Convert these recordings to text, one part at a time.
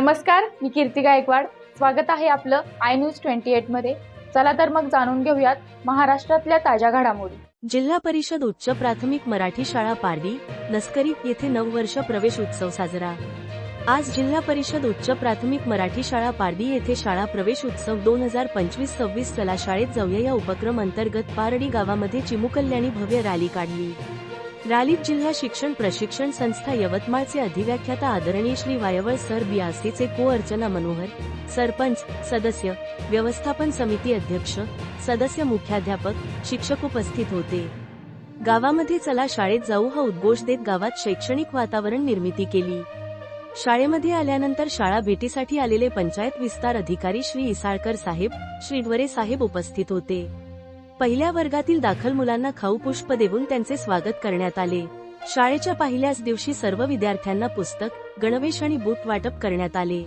नमस्कार मी कीर्ती गायकवाड. स्वागत आहे आपलं आय न्यूज ट्वेंटी एटमध्ये. चला तर मग जाणून घेऊयात महाराष्ट्रातल्या ताज्या घडामोडी. जिल्हा परिषद उच्च प्राथमिक मराठी शाळा पारडी लष्करी येथे नऊ वर्ष प्रवेश उत्सव साजरा. आज जिल्हा परिषद उच्च प्राथमिक मराठी शाळा पारडी येथे शाळा प्रवेश उत्सव दोन हजार पंचवीस सव्वीस चला शाळेत जाऊया या उपक्रम अंतर्गत पारडी गावामध्ये चिमुकल्याणी भव्य रॅली काढली. रॅलीत जिल्हा शिक्षण प्रशिक्षण संस्था यवतमाळचे अधिव्याख्याता आदरणीय श्री वायवळ सर बियासीचे को अर्चना मनोहर सरपंच सदस्य व्यवस्थापन समिती अध्यक्ष सदस्य मुख्याध्यापक शिक्षक उपस्थित होते. गावामध्ये चला शाळेत जाऊ हा उद्घोष देत गावात शैक्षणिक वातावरण निर्मिती केली. शाळेमध्ये आल्यानंतर शाळा भेटीसाठी आलेले पंचायत विस्तार अधिकारी श्री इसाळकर साहेब श्री साहेब उपस्थित होते. पहिल्या वर्गातील दाखल मुलांना खाऊ पुष्प देऊन त्यांचे स्वागत करण्यात आले. शाळेच्या पहिल्याच दिवशी सर्व विद्यार्थ्यांना पुस्तक गणवेश आणि बूट वाटप करण्यात आले.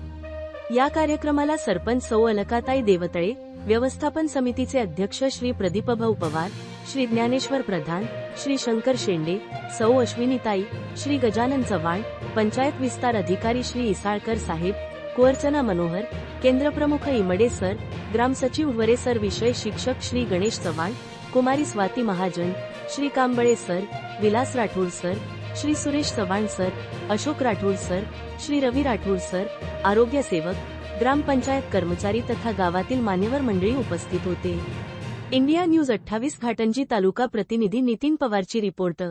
या कार्यक्रमाला सरपंच सौ अलकाताई देवतळे व्यवस्थापन समितीचे अध्यक्ष श्री प्रदीपभाऊ पवार श्री ज्ञानेश्वर प्रधान श्री शंकर शेंडे सौ अश्विनीताई श्री गजानन चव्हाण पंचायत विस्तार अधिकारी श्री इसाळकर साहेब कुअर्चना मनोहर केंद्रप्रमुख इमडे सर ग्रामसचिव वरे सर विषय शिक्षक Shri Ganesh Chavan Kumari Swati Mahajan Shri Kamble sir Vilas Rathod sir Shri Suresh Chavan sir Ashok Rathod sir Shri Ravi Rathod sir आरोग्य सेवक ग्रामपंचायत कर्मचारी तथा गावातील मान्यवर मंडळी उपस्थित होते. इंडिया न्यूज अठ्ठावीस घाटंजी तालुका प्रतिनिधी नितीन पवारची रिपोर्ट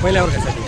fue la.